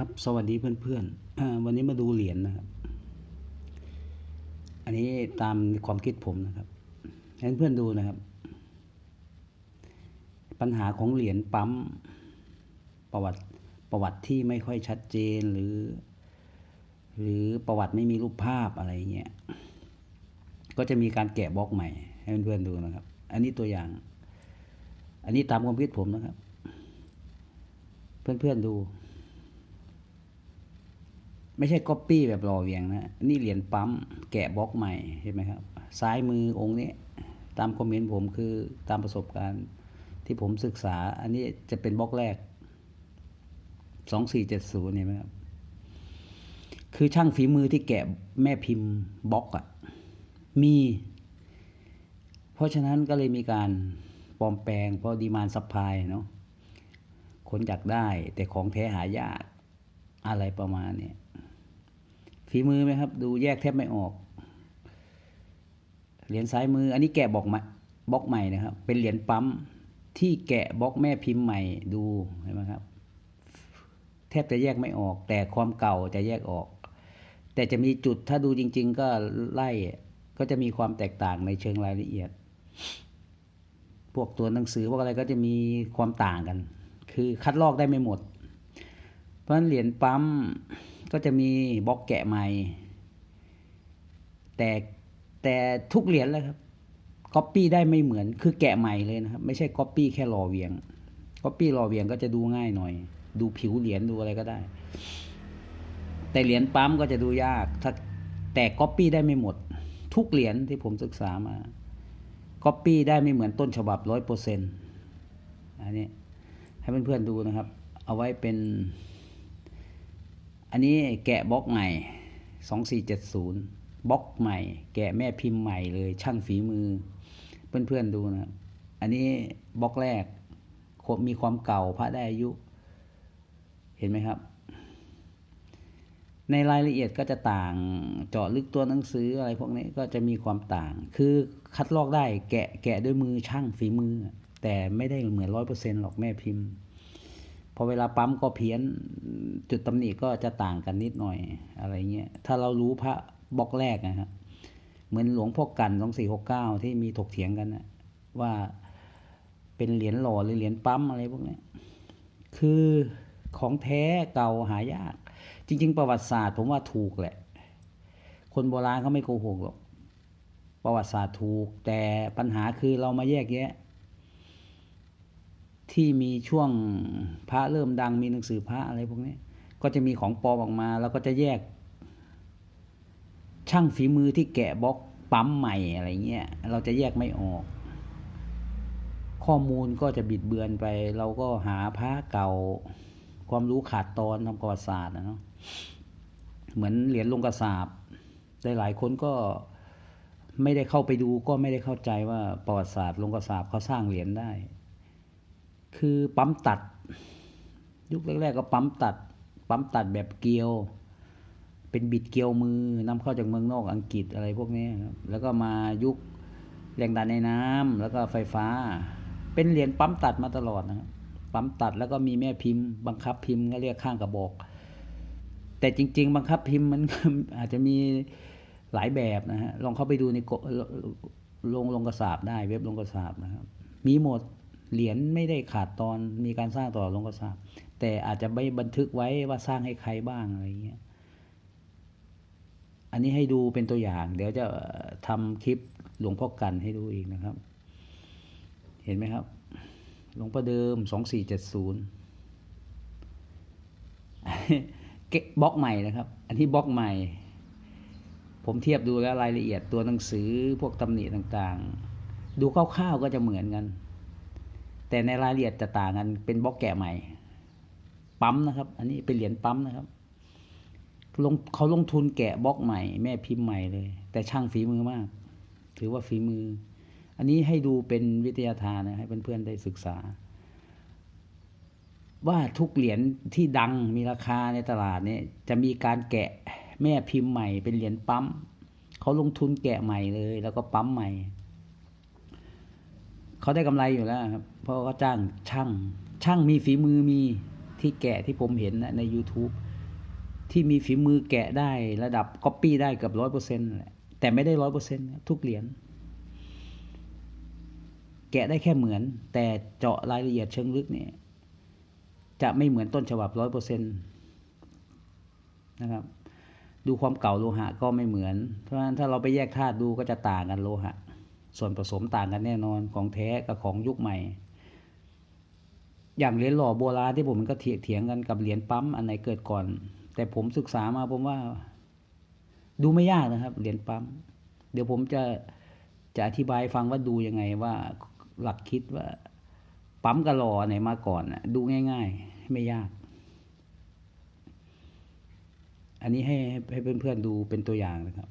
ครับสวัสดีเพื่อนๆวันนี้มาดูเหรียญนะครับ อันนี้ตามความคิดผมนะครับให้เพื่อนดูนะครับ ปัญหาของเหรียญปั๊มประวัติประวัติที่ไม่ค่อยชัดเจนหรือ หรือประวัติไม่มีรูปภาพอะไรเงี้ยก็จะมีการแกะบล็อกใหม่ ให้เพื่อนๆดูนะครับ อันนี้ตัวอย่าง อันนี้ตามความคิดผมนะครับ เพื่อนๆดู ไม่ใช่ก๊อปปี้แบบรอเวียงนะ นี่เหรียญปั๊มแกะบล็อกใหม่เห็นไหมครับ ซ้ายมือองค์นี้ ตามคอมเมนต์ผมคือตามประสบการณ์ที่ผมศึกษา อันนี้จะเป็นบล็อกแรก สองสี่เจ็ดศูนย์เห็นไหมครับ คือช่างฝีมือที่แกะแม่พิมพ์บล็อกอะมี เพราะฉะนั้นก็เลยมีการปลอมแปลงเพราะดีมานซัพพลายเนาะคนอยากได้แต่ของแท้หายากอะไรประมาณเนี้ย ฝีมือไหมครับ ดูแยกแทบไม่ออก เหรียญซ้ายมือ อันนี้แกะบล็อกใหม่บล็อกใหม่นะครับ เป็นเหรียญปั๊มที่แกะบล็อกแม่พิมพ์ใหม่ดูเห็นไหมครับ แทบจะแยกไม่ออก แต่ความเก่าจะแยกออก แต่จะมีจุดถ้าดูจริง ๆ ก็ไล่ก็จะมีความแตกต่างในเชิงรายละเอียด พวกตัวหนังสือพวกอะไรก็จะมีความต่างกัน คือคัดลอกได้ไม่หมด เพราะฉะนั้นเหรียญปั๊ม ก็จะมีบล็อกแกะใหม่ แต่แต่ทุกเหรียญแล้วครับก๊อปปี้ได้ไม่เหมือนคือแกะใหม่เลยนะครับ ไม่ใช่ก๊อปปี้แค่รอเวียงก๊อปปี้รอเวียงก็จะดูง่ายหน่อย ดูผิวเหรียญดูอะไรก็ได้ แต่เหรียญปั๊มก็จะดูยาก ถ้าแต่ก๊อปปี้ได้ไม่หมด ทุกเหรียญที่ผมศึกษามาก๊อปปี้ได้ไม่เหมือนต้นฉบับร้อยเปอร์เซ็นต์อันนี้ให้เพื่อนๆดูนะครับ เอาไว้เป็น อันนี้แกะบล็อกใหม่สองสี่เจ็ดศูนย์บล็อกใหม่ แกะแม่พิมพ์ใหม่เลยช่างฝีมือ เพื่อนๆดูนะ อันนี้บล็อกแรกมีความเก่าพระได้อายุ เห็นไหมครับ ในรายละเอียดก็จะต่างเจาะลึกตัวหนังสืออะไรพวกนี้ก็จะมีความต่าง คือคัดลอกได้แกะแกะด้วยมือช่างฝีมือ แต่ไม่ได้เหมือนร้อยเปอร์เซ็นต์หรอกแม่พิมพ์ พอเวลาปั๊มก็เพี้ยนจุดตำหนิก็จะต่างกันนิดหน่อยอะไรเงี้ยถ้าเรารู้พระบล็อกแรกนะครับเหมือนหลวงพ่อกันสองสี่หกเก้าที่มีถกเถียงกันนะว่าเป็นเหรียญหล่อหรือเหรียญปั๊มอะไรพวกนี้คือของแท้เก่าหายาก จริง ๆ ประวัติศาสตร์ผมว่าถูกแหละ คนโบราณเขาไม่โกหกหรอกประวัติศาสตร์ถูก แต่ปัญหาคือเรามาแยกแยะ ที่มีช่วงพระเริ่มดังมีหนังสือพระอะไรพวกนี้ก็จะมีของปลอมออกมา แล้วก็จะแยก ช่างฝีมือที่แกะบล็อกปั๊มใหม่อะไรเงี้ยเราจะแยกไม่ออก ข้อมูลก็จะบิดเบือนไป เราก็หาพระเก่า ความรู้ขาดตอนทางประวัติศาสตร์นะเนาะเหมือนเหรียญลงกระสาบหลายๆคนก็ไม่ได้เข้าไปดูก็ไม่ได้เข้าใจว่าประวัติศาสตร์ลงกระสาบเขาสร้างเหรียญได้ คือปั๊มตัด ยุคแรกๆก็ปั๊มตัด ปั๊มตัดแบบเกลียว เป็นบิดเกลียวมือนำเข้าจากเมืองนอกอังกฤษอะไรพวกนี้ครับแล้วก็มายุคแรงดันในน้ำแล้วก็ไฟฟ้า เป็นเหรียญปั๊มตัดมาตลอดนะครับปั๊มตัดแล้วก็มีแม่พิมพ์ บังคับพิมพ์ก็เรียกข้างกระบอก แต่จริง ๆ บังคับพิมพ์มันอาจจะมีหลายแบบนะฮะลองเข้าไปดูในกลงลงกระสาบได้เว็บลงกระสาบนะครับ มีหมด เหรียญไม่ได้ขาดตอนมีการสร้างต่อลงกระสาบแต่อาจจะไม่บันทึกไว้ว่าสร้างให้ใครบ้างอะไรเงี้ย อันนี้ให้ดูเป็นตัวอย่าง เดี๋ยวจะทำคลิปหลวงพ่อกันให้ดูอีกนะครับ เห็นไหมครับ หลวงพ่อเดิมสองสี่เจ็ดศูนย์เก็บล็อกใหม่นะครับ อันนี้บล็อกใหม่ ผมเทียบดูแล้วรายละเอียดตัวหนังสือพวกตำหนิต่างๆ ดูคร่าวๆก็จะเหมือนกัน แต่ในรายละเอียดจะต่างกันเป็นบล็อกแกะใหม่ ปั๊มนะครับ อันนี้เป็นเหรียญปั๊มนะครับลงเขาลงทุนแกะบล็อกใหม่ แม่พิมพ์ใหม่เลย แต่ช่างฝีมือมาก ถือว่าฝีมือ อันนี้ให้ดูเป็นวิทยาทานนะให้เพื่อนๆได้ศึกษา ว่าทุกเหรียญที่ดังมีราคาในตลาดเนี่ยจะมีการแกะแม่พิมพ์ใหม่ เป็นเหรียญปั๊มเขาลงทุนแกะใหม่เลย แล้วก็ปั๊มใหม่เขาได้กำไรอยู่แล้วครับ เพราะเขาจ้างช่างช่างมีฝีมือมีที่แกะที่ผมเห็นนะใน YouTube ที่มีฝีมือแกะได้ระดับก๊อปปี้ได้เกือบร้อยเปอร์เซ็นต์แต่ไม่ได้ร้อยเปอร์เซ็นต์ทุกเหรียญแกะได้แค่เหมือน แต่เจาะรายละเอียดเชิงลึกเนี่ยจะไม่เหมือนต้นฉบับร้อยเปอร์เซ็นต์นะครับ ดูความเก่าโลหะก็ไม่เหมือน เพราะฉะนั้นถ้าเราไปแยกธาตุดูก็จะต่างกันโลหะ ส่วนผสมต่างกันแน่นอนของแท้กับของยุคใหม่ อย่างเหรียญหล่อโบราณที่ผมมันก็เถียงยงกันกับเหรียญปั๊มอันไหนเกิดก่อน แต่ผมศึกษามาผมว่า ดูไม่ยากนะครับ เหรียญปั๊ม เดี๋ยวผมจะจะอธิบายฟังว่าดูยังไงว่าหลักคิดว่า ปั๊มกับหล่อไหนมาก่อนน่ะดูง่าย ๆ ไม่ยาก อันนี้ให้ให้เพื่อนๆดูเป็นตัวอย่างนะครับ